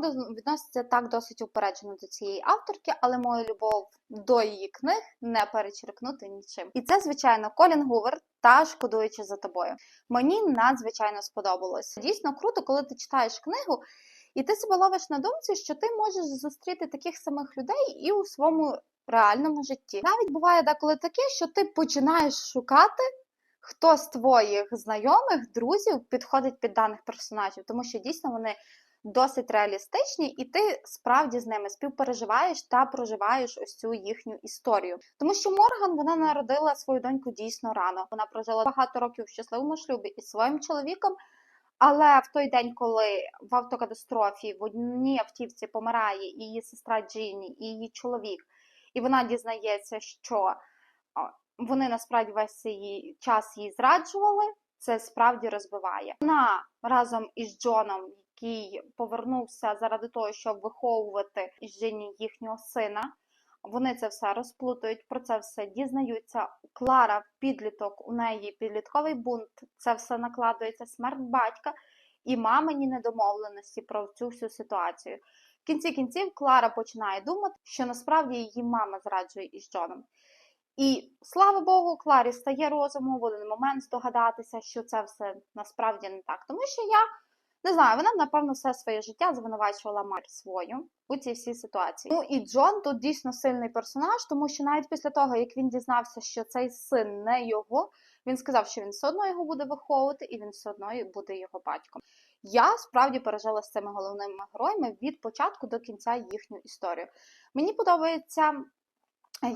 правда відноситься так досить упереджено до цієї авторки, але мою любов до її книг не перечеркнути нічим. І це, звичайно, Колін Гувер та шкодуючи за тобою. Мені надзвичайно сподобалось. Дійсно круто, коли ти читаєш книгу. І ти себе ловиш на думці, що ти можеш зустріти таких самих людей і у своєму реальному житті. Навіть буває деколи таке, що ти починаєш шукати, хто з твоїх знайомих, друзів підходить під даних персонажів, тому що дійсно вони досить реалістичні, і ти справді з ними співпереживаєш та проживаєш ось цю їхню історію. Тому що Морган вона народила свою доньку дійсно рано. Вона прожила багато років в щасливому шлюбі із своїм чоловіком. Але в той день, коли в автокатастрофі в одній автівці помирає і її сестра Джині, і її чоловік, і вона дізнається, що вони насправді весь цей час її зраджували, це справді розбиває. Вона разом із Джоном, який повернувся заради того, щоб виховувати Джині їхнього сина. Вони це все розплутують, про це все дізнаються. Клара, підліток, у неї підлітковий бунт, це все накладується, смерть батька і мамині недомовленості про цю всю ситуацію. В кінці кінців Клара починає думати, що насправді її мама зраджує із Джоном. І слава Богу, Кларі стає розуму в один момент здогадатися, що це все насправді не так. Тому що я не знаю, вона, напевно, все своє життя звинувачувала мать свою у цій всій ситуації. Ну і Джон тут дійсно сильний персонаж, тому що навіть після того, як він дізнався, що цей син не його, він сказав, що він все одно його буде виховувати, і він все одно буде його батьком. Я справді пережила з цими головними героями від початку до кінця їхню історію. Мені подобається.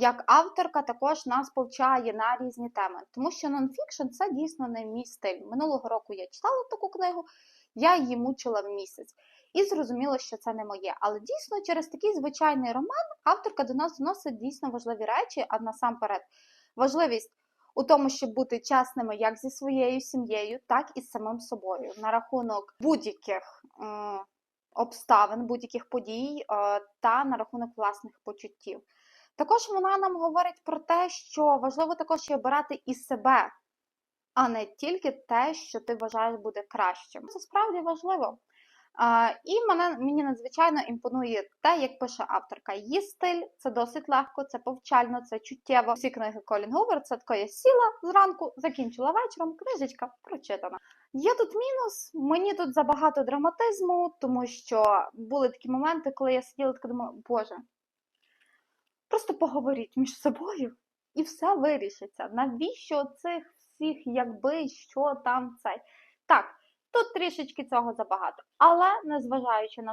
Як авторка також нас повчає на різні теми, тому що нонфікшн це дійсно не мій стиль. Минулого року я читала таку книгу, я її мучила в місяць і зрозуміла, що це не моє. Але дійсно через такий звичайний роман авторка до нас доносить дійсно важливі речі, а насамперед важливість у тому, щоб бути чесними як зі своєю сім'єю, так і з самим собою на рахунок будь-яких е обставин, будь-яких подій е та на рахунок власних почуттів. Також вона нам говорить про те, що важливо також і обирати і себе а не тільки те, що ти вважаєш буде кращим. Це справді важливо. А, І мене мені надзвичайно імпонує те, як пише авторка. Її стиль це досить легко, це повчально, це чуттєво. Всі книги Колін Гувер це я сіла зранку, закінчила вечором, книжечка прочитана. Є тут мінус, мені тут забагато драматизму, тому що були такі моменти, коли я сиділа така думала, боже, просто поговоріть між собою і все вирішиться. Навіщо цих всіх, якби що там цей. Так, тут трішечки цього забагато. Але незважаючи на